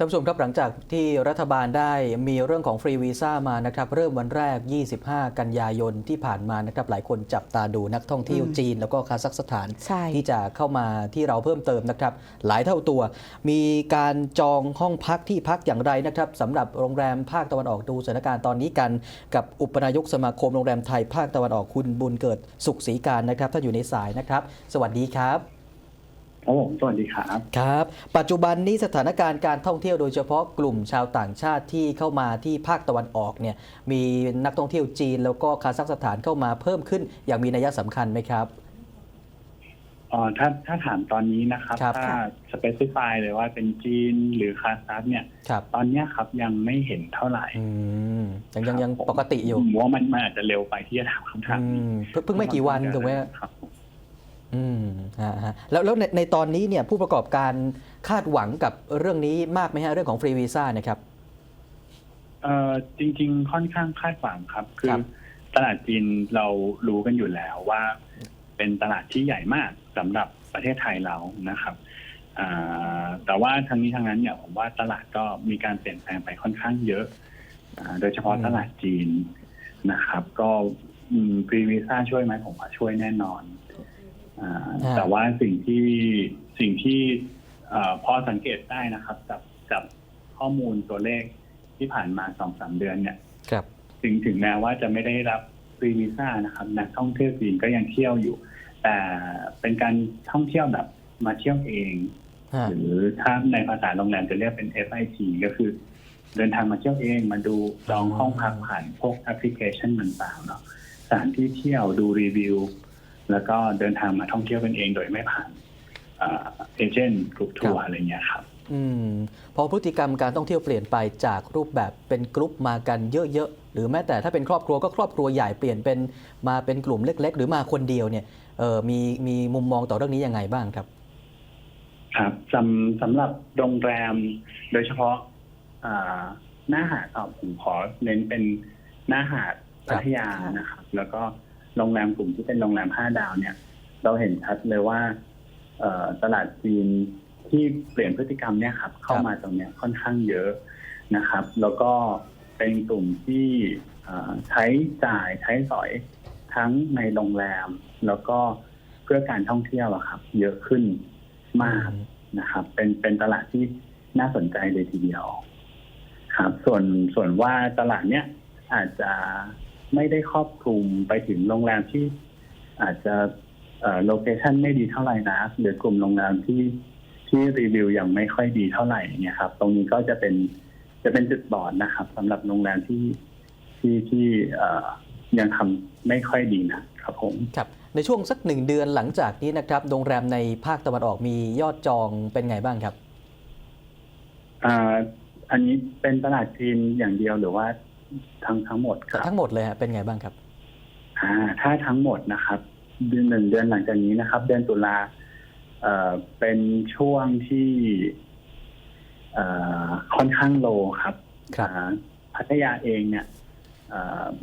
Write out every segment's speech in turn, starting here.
ท่านผู้ชมครับหลังจากที่รัฐบาลได้มีเรื่องของฟรีวีซ่ามานะครับเริ่มวันแรก 25 กันยายนที่ผ่านมานะครับหลายคนจับตาดูนักท่องเที่ยวอืมจีน แล้วก็คาซัคสถานใช่ที่จะเข้ามาที่เราเพิ่มเติมนะครับหลายเท่าตัว มีการจองห้องพักที่พักอย่างไรนะครับสำหรับโรงแรมภาคตะวันออกดูสถานการณ์ตอนนี้กันกับอุปนายกสมาคมโรงแรมไทยภาคตะวันออกคุณบุญเกิดสุขศรีการนะครับท่านอยู่ในสายนะครับ สวัสดีครับ ครับผมสวัสดีครับครับ ปัจจุบันนี้สถานการณ์การท่องเที่ยวโดยเฉพาะกลุ่มชาวต่างชาติที่เข้ามาที่ภาคตะวันออกเนี่ยมีนักท่องเที่ยวจีน แล้วก็คาซัคสถานเข้ามาเพิ่มขึ้น อย่างมีนัยสำคัญไหมครับอ๋อถ้าถ้าถามตอนนี้นะครับครับถ้าสเปซิฟายเลยว่าเป็นจีนหรือคาซัคเนี่ยครับตอนเนี้ยครับยังไม่เห็นเท่าไหร่อืมยังยังยังครับผมปกติอยู่ผมว่ามันมันอาจจะเร็วไปที่จะถามคำถามอืนี้มเพิ่งเพิ่งไม่กี่วันถูกไหมครับผม อืมฮะฮะแล้วแล้วในในตอนนี้เนี่ยผู้ประกอบการคาดหวังกับเรื่องนี้มากไหมฮะเรื่องของฟรีวีซ่านะครับ เอ่อจริง ๆ ค่อนข้างคาดหวังครับ คืครัอบ ตลาดจีนเรารู้กันอยู่แล้วว่า เป็นตลาดที่ใหญ่มากสำหรับประเทศไทยเรานะครับอ่าแต่ว่าทั้งนี้ทั้งนั้นเนี่ยผมว่าตลาดก็มีการเปลี่ยนแปลงไปค่อนข้างเยอะอ่าโดยเฉพาะอืม ตลาดจีนนะครับ ก็ฟรีวีซ่าช่วยไหมผมว่าช่วยแน่นอนอา แต่ว่าสิ่งที่สิ่งที่เอ่อพอสังเกตได้นะครับจากจากข้อมูลตัวเลขที่ผ่านมาสองสามเดือนเนี่ยครับถึงถึงแม้ว่าจะไม่ได้รับฟรีวีซ่านะครับ นักท่องเที่ยวจีนก็ยังเที่ยวอยู่ แต่เป็นการท่องเที่ยวแบบมาเที่ยวเองฮะหรือถ้าในภาษาโรงแรมจะเรียกเป็น FIT ก็คือ เดินทางมาเที่ยวเองมาดูจองห้องพักผ่านพวกแอปพลิเคชันต่างๆเนาะสถานที่เที่ยวดูรีวิว แล้วก็เดินทางมาท่องเที่ยวกันเองโดยไม่ผ่านเอเจนต์กรุ๊ปทัวร์อะไรเงี้ยครับอืมพอพฤติกรรมการท่องเที่ยวเปลี่ยนไปจากรูปแบบเป็นกรุ๊ปมากันเยอะๆหรือแม้แต่ถ้าเป็นครอบครัวก็ครอบครัวใหญ่เปลี่ยนเป็นมาเป็นกลุ่มเล็ก ๆ หรือมาคนเดียวเนี่ยเออมีมีมุมมองต่อเรื่องนี้ยังไงบ้างครับ ครับสำสำหรับโรงแรมโดยเฉพาะอ่าหน้าหาดอะผมขอเน้นเป็นหน้าหาดครัพับทยานะครับ แล้วก็ โรงแรมกลุ่มที่เป็นโรงแรมห้าดาวเนี่ย เราเห็นชัดเลยว่าตลาดจีนที่เปลี่ยนพฤติกรรมเนี่ยครับ เข้ามาตรงเนี้ยค่อนข้างเยอะนะครับ แล้วก็เป็นกลุ่มที่ใช้จ่ายใช้สอยทั้งในโรงแรม แล้วก็เพื่อการท่องเที่ยวอะครับ เยอะขึ้นมากนะครับ เป็นเป็นตลาดที่น่าสนใจเลยทีเดียว ครับ ส่วนส่วนว่าตลาดเนี้ยอาจจะ ไม่ได้ครอบคลุมไปถึงโรงแรมที่อาจจะโลเคชันไม่ดีเท่าไหร่นะหรือกลุ่มโรงแรมที่ที่รีวิวยังไม่ค่อยดีเท่าไหร่เนี่ยครับ ตรงนี้ก็จะเป็นจะเป็นจุดบอดนะครับสำหรับโรงแรมที่ที่ที่เอ่อยังทำไม่ค่อยดีนะครับผมครับในช่วงสักหนึ่งเดือนหลังจากนี้นะครับโรงแรมในภาคตะวันออกมียอดจองเป็นไงบ้างครับอ่าอันนี้เป็นตลาดจีนอย่างเดียวหรือว่า ทั้งทั้งหมดครับทั้งหมดเลยฮะเป็นไงบ้างครับอ่าถ้าทั้งหมดนะครับ เดือนหนึ่งเดือนหลังจากนี้นะครับ เดือนตุลาเอ่อเป็นช่วงที่เอ่อค่อนข้างโลครับครับอ่าพัทยาเองเนี่ย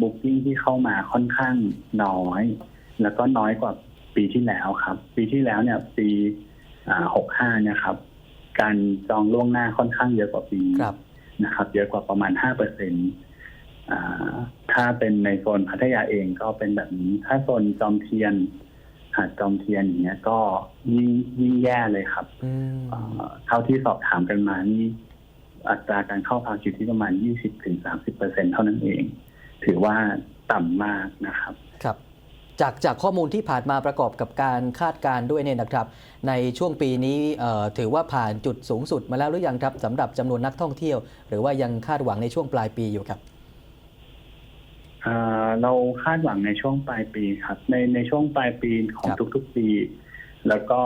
บุ๊กิ้งที่เข้ามาค่อนข้างน้อย แล้วก็น้อยกว่าปีที่แล้วครับ ปีที่แล้วเนี่ย ปีหกห้าเนี่ยครับ การจองล่วงหน้าค่อนข้างเยอะกว่าปีครับนะครับ เยอะกว่าประมาณห้าเปอร์เซ็น ถ้าเป็นในโซนพัทยาเองก็เป็นแบบนี้ ถ้าโซนจอมเทียน หาดจอมเทียนอย่างเงี้ย ก็ยิ่งยิ่งแย่เลยครับอืมเอ่อเท่าที่สอบถามกันมานี่อัตราการเข้าพักอยู่ที่ประมาณ 20-30%เท่านั้นเอง ถือว่าต่ำมากนะครับ ครับ จากจากข้อมูลที่ผ่านมาประกอบกับการคาดการณ์ด้วยเนี่ยนะครับ ในช่วงปีนี้เอ่อถือว่าผ่านจุดสูงสุดมาแล้วหรือยังครับสำหรับจำนวนนักท่องเที่ยว หรือว่ายังคาดหวังในช่วงปลายปีอยู่ครับ เอ่อเราคาดหวังในช่วงปลายปีครับ ในในช่วงปลายปีของครับทุกๆปี แล้วก็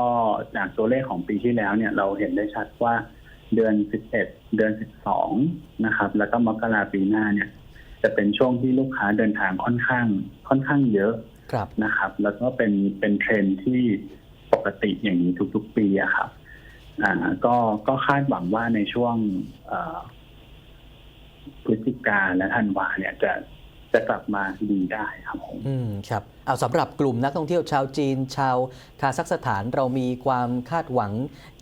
จากตัวเลขของปีที่แล้วเนี่ยเราเห็นได้ชัดว่าเดือน 11 เดือน 12 นะครับ แล้วก็มกราปีหน้าเนี่ย จะเป็นช่วงที่ลูกค้าเดินทางค่อนข้าง ค่อนข้างเยอะครับนะครับ แล้วก็เป็นเป็นเทรนด์ที่ปกติอย่างนี้ทุก ๆ ปีอะครับ อ่า ก็ก็คาดหวังว่าในช่วงเอ่อพฤศจิกาและธันวาเนี่ยจะ จะกลับมาดีได้ครับผมอืมครับเอาสำหรับกลุ่มนักท่องเที่ยวชาวจีน ชาวคาซัคสถานเรามีความคาดหวัง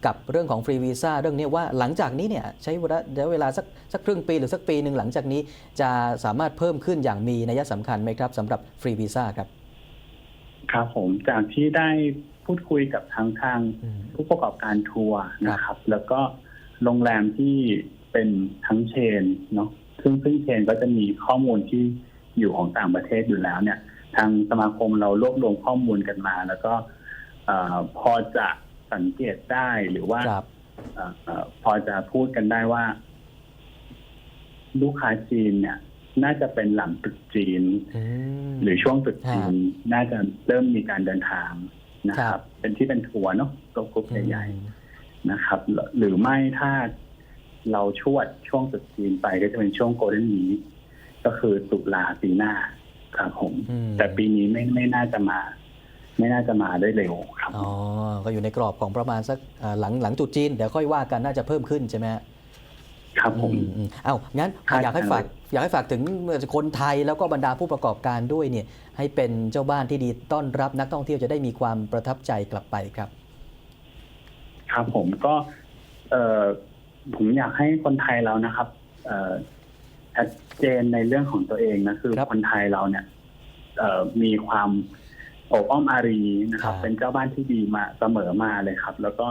กับเรื่องของฟรีวีซ่าเรื่องนี้ว่าหลังจากนี้เนี่ยใช้เวลาระยะเวลาสักสักครึ่งปีหรือสักปีหนึ่งหลังจากนี้จะสามารถเพิ่มขึ้นอย่างมีนัยสำคัญไหมครับสำหรับฟรีวีซ่าครับครับผมจากที่ได้พูดคุยกับทางทางอืมผู้ประกอบการทัวร์นะครับ แล้วก็โรงแรมที่เป็นทั้งเชนเนาะซึ่งซึ่งเชนก็จะมีข้อมูลที่ อยู่ของต่างประเทศอยู่แล้วเนี่ย ทางสมาคมเรารวบรวมข้อมูลกันมา แล้วก็เออพอจะสังเกตได้หรือว่าครับเอ่อเอ่อพอจะพูดกันได้ว่า ลูกค้าจีนเนี่ย น่าจะเป็นหลังตรุษจีนอืมหรือช่วงตรุษจีนฮะน่าจะเริ่มมีการเดินทางนะคครัรับบเป็นที่เป็นทัวร์เนาะตัวกรุ๊ปใหญ่อืมๆนะครับ หรือไม่ถ้าเราชวดช่วงตรุษจีนไปก็จะเป็นช่วงโกลเด้นวี ก็คือตุลาปีหน้าครับผม อืม แต่ปีนี้ไม่ไม่น่าจะมา ไม่น่าจะมาได้เร็วครับ อ๋อ ก็อยู่ในกรอบของประมาณสักอ่าหลังหลังตรุษจีน เดี๋ยวค่อยว่ากันน่าจะเพิ่มขึ้นใช่ไหมฮะ ครับผม อือืเอ้างั้นคาดอยากให้ฝากอยากให้ฝากถึงคนไทยแล้วก็บรรดาผู้ประกอบการด้วยเนี่ยให้เป็นเจ้าบ้านที่ดีต้อนรับนักท่องเที่ยวจะได้มีความประทับใจกลับไปครับ ครับผมก็เอ่อผมอยากให้คนไทยเรานะครับ เอ่อ ชัดเจนในเรื่องของตัวเองนะคือครับคนไทยเราเนี่ยเอ่อมีความโอบอ้อมอารีนะครับครับ เป็นเจ้าบ้านที่ดีมาเสมอมาเลยครับ แล้วก็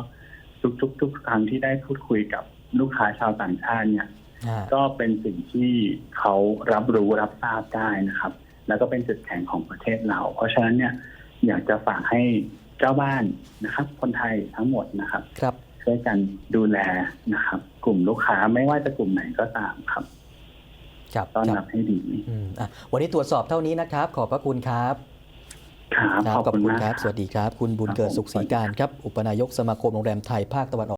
ทุกทุกทุกครั้งที่ได้พูดคุยกับลูกค้าชาวต่างชาติเนี่ยอ่าก็เป็นสิ่งที่เขารับรู้รับทราบได้นะครับ แล้วก็เป็นจุดแข็งของประเทศเรา เพราะฉะนั้นเนี่ยอยากจะฝากให้เจ้าบ้านนะครับ คนไทยทั้งหมดนะครับ ครับช่วยกันดูแลนะครับ กลุ่มลูกค้าไม่ว่าจะกลุ่มไหนก็ตามครับครับ ต้อนครัรับบให้ดีอืมอะวันนี้ตรวจสอบเท่านี้นะครับ ขอบพระคุณครับครับครับขอบคุณมากครับครับ สวัสดีครับ คุณบุญครับเกิดผมสุขศรีการครับ อุปนายกสมาคมโรงแรมไทยภาคตะวันออก